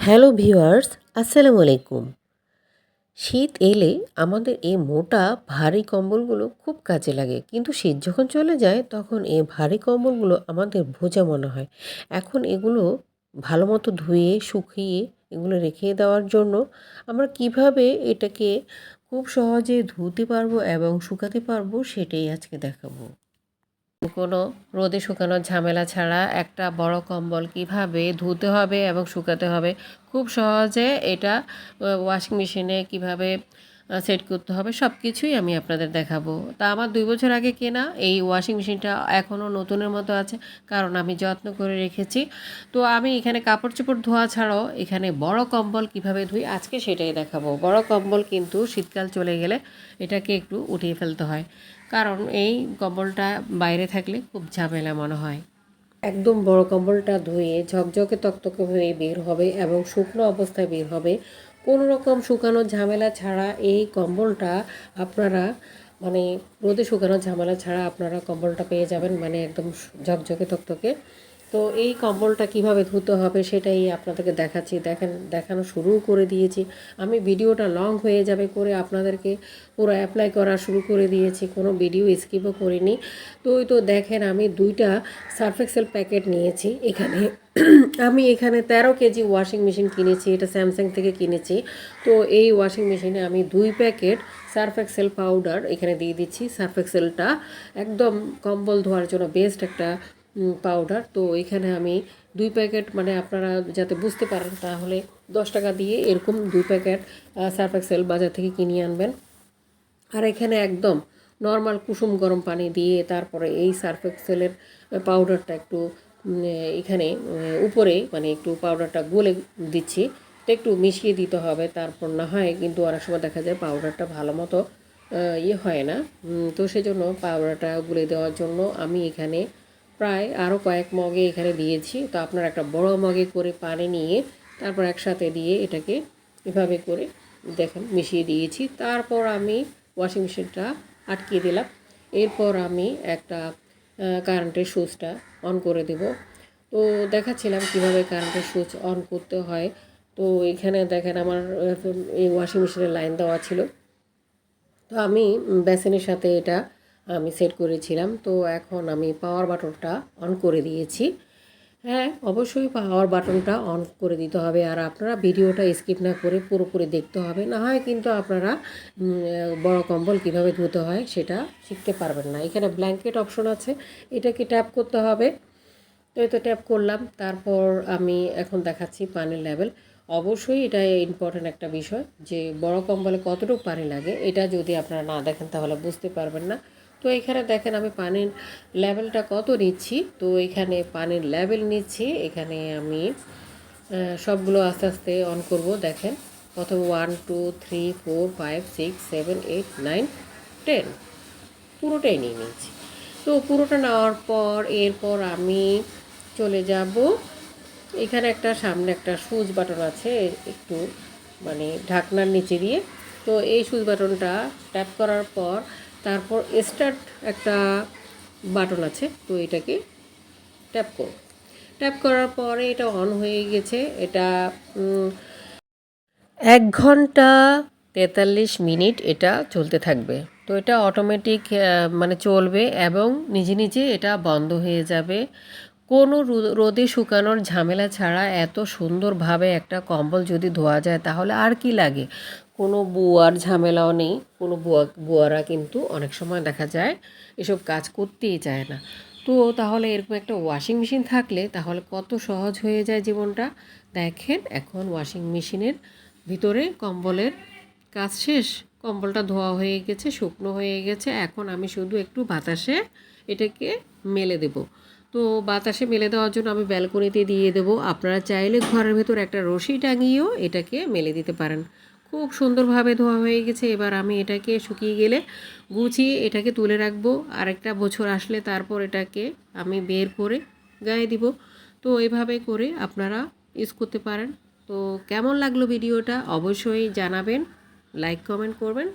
Hello viewers, আসসালামু আলাইকুম। শীত এলে আমাদের এই মোটা ভারী কম্বলগুলো খুব কাজে লাগে। কিন্তু শীত যখন চলে যায়, তখন এই ভারী কম্বলগুলো আমাদের ভোজা মনে হয়। এখন এগুলো ভালো মতো ধুয়ে, শুকিয়ে এগুলো রেখে দেওয়ার জন্য আমরা কীভাবে এটাকে খুব সহজে ধুতে পারব এবং শুকাতে পারব সেটাই আজকে দেখাবো। কোনো রোদে শুকানোর ঝামেলা ছাড়া একটা বড় কম্বল কীভাবে ধুতে হবে এবং শুকাতে হবে? খুব সহজে এটা ওয়াশিং মেশিনে কীভাবে সেট করতে হবে। সব কিছুই আমি আপনাদের দেখাবো। তা আমার দুই বছর আগে কেনা, এই ওয়াশিং মেশিনটা এখনও নতুনের মতো আছে, কারণ আমি যত্ন করে রেখেছি। তো আমি এখানে কাপড় চোপড় ধোয়া ছাড়াও এখানে বড় কম্বল কীভাবে ধুই, আজকে সেটাই দেখাবো। বড় কম্বল কিন্তু শীতকাল চলে গেলে এটাকে একটু উঠিয়ে ফেলতে হয়। কারণ এই কম্বলটা বাইরে থাকলে খুব ঝামেলা মনে হয়। একদম বড় কম্বলটা ধুয়ে ঝকঝকে তকতকে হয়ে বের হবে এবং শুকনো অবস্থায় বের হবে। কোনো রকম শুকানোর ঝামেলা ছাড়া এই কম্বলটা আপনারা মানে রোদে শুকানোর ঝামেলা ছাড়া আপনারা কম্বলটা পেয়ে যাবেন মানে একদম ঝকঝকে তকতকে তো এই কম্বলটা কীভাবে ধুতে হবে সেটাই আপনাদেরকে দেখাচ্ছি। দেখেন, দেখানো শুরু করে দিয়েছি। আমি ভিডিওটা লং হয়ে যাবে করে আপনাদেরকে পুরো অ্যাপ্লাই করা শুরু করে দিয়েছি। কোনো ভিডিও স্কিপও করিনি। তো ওই তো দেখেন, আমি দুইটা সার্ফেক্সেল প্যাকেট নিয়েছি এখানে। আমি এখানে তেরো কেজি ওয়াশিং মেশিন কিনেছি। এটা স্যামসাং থেকে কিনেছি। তো এই ওয়াশিং মেশিনে আমি দুই প্যাকেট সার্ফ এক্সেল পাউডার এখানে দিয়ে দিচ্ছি। সার্ফ এক্সেলটা একদম কম্বল ধোয়ার জন্য বেস্ট একটা পাউডার তো এখানে আমি দুই প্যাকেট মানে আপনারা যাতে বুঝতে পারেন তাহলে দশ টাকা দিয়ে এরকম দুই প্যাকেট সার্ফ এক্সেল বাজার থেকে কিনে আনবেন। আর এখানে একদম নর্মাল কুসুম গরম পানি দিয়ে তারপরে এই সার্ফ এক্সেলের পাউডারটা একটু এখানে উপরে মানে একটু পাউডারটা গলে দিচ্ছি। একটু মিশিয়ে দিতে হবে, তারপর না হয় কিন্তু অনেক সময় দেখা যায় পাউডারটা ভালো মতো ইয়ে হয় না। তো সেজন্য পাউডারটা গুলে দেওয়ার জন্য আমি এখানে প্রায় আরও কয়েক মগে এখানে দিয়েছি। তো আপনার একটা বড় মগে করে পানি নিয়ে তারপর একসাথে দিয়ে এটাকে এভাবে করে দেখেন, মিশিয়ে দিয়েছি। তারপর আমি ওয়াশিং মেশিনটা আটকিয়ে দিলাম। এরপর আমি একটা কারেন্টের সুইচটা অন করে দেব। তো দেখাচ্ছিলাম কীভাবে কারেন্টের সুইচ অন করতে হয়। তো এখানে দেখেন আমার এই ওয়াশিং মেশিনের লাইন দেওয়া ছিল। তো আমি বেসিনের সাথে এটা আমি সেট করেছিলাম। তো এখন আমি পাওয়ার বাটনটা অন করে দিয়েছি। হ্যাঁ অবশ্যই পাওয়ার বাটনটা অন করে দিতে হবে। আর আপনারা ভিডিওটা স্কিপ না করে পুরোপুরি দেখতে হবে। না হয় কিন্তু আপনারা বড় কম্বল কীভাবে ধুতে হয় সেটা শিখতে পারবেন না। এখানে ব্ল্যাঙ্কেট অপশন আছে। এটাকে ট্যাপ করতে হবে। তো এটা ট্যাপ করলাম। তারপর আমি এখন দেখাচ্ছি পানির লেভেল অবশ্যই এটা ইম্পর্ট্যান্ট একটা বিষয় যে বড় কম্বলে কতটুকু পানি লাগে, এটা যদি আপনারা না দেখেন তাহলে বুঝতে পারবেন না। তো এখানে দেখেন আমি পানির লেভেলটা কত নিচ্ছি? তো এখানে পানির লেভেল নিচ্ছি। এখানে আমি সবগুলো আস্তে আস্তে অন করব। দেখেন, প্রথমে one two three four five six seven eight nine ten পুরোটাই নিয়ে নিয়েছি তো পুরোটা নেওয়ার পর, এরপর আমি চলে যাব। এখানে একটা, সামনে একটা সুইচ বাটন আছে, একটু মানে ঢাকনার নিচে দিয়ে। তো এই সুইচ বাটনটা ট্যাপ করার পর তারপর স্টার্ট একটা বাটন আছে, তো এটাকে ট্যাপ করো। ট্যাপ করার পরে এটা অন হয়ে গেছে, এটা এক ঘণ্টা তেতাল্লিশ মিনিট এটা চলতে থাকবে। তো এটা অটোমেটিক মানে চলবে এবং নিজে নিজে এটা বন্ধ হয়ে যাবে। কোনো রোদে শুকানোর ঝামেলা ছাড়া এত সুন্দরভাবে একটা কম্বল যদি ধোয়া যায় তাহলে আর কি লাগে? কোনো বুয়ার ঝামেলাও নেই, কোনো বুয়া, বুয়ারা কিন্তু অনেক সময় দেখা যায় এসব কাজ করতেই চায় না। তো তাহলে এরকম একটা ওয়াশিং মেশিন থাকলে তাহলে কত সহজ হয়ে যায় জীবনটা? দেখেন এখন ওয়াশিং মেশিনের ভিতরে কম্বলের কাজ শেষ, কম্বলটা ধোয়া হয়ে গেছে, শুকনো হয়ে গেছে, এখন আমি শুধু একটু বাতাসে এটাকে মেলে দেব। তো বাতাসে মেলে দেওয়ার জন্য আমি ব্যালকনিতে দিয়ে দেবো। আপনারা চাইলে ঘরের ভেতর একটা রশি টাঙিয়েও এটাকে মেলে দিতে পারেন। খুব সুন্দরভাবে ধোয়া হয়ে গেছে। এবার আমি এটাকে শুকিয়ে গেলে গুছিয়ে এটাকে তুলে রাখব। আরেকটা বছর আসলে তারপর এটাকে আমি বের করে গায়ে দিব। তো এভাবে করে আপনারা ইউজ করতে পারেন। তো কেমন লাগল ভিডিওটা অবশ্যই জানাবেন। লাইক, কমেন্ট করবেন,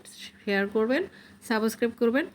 শেয়ার করবেন, সাবস্ক্রাইব করবেন।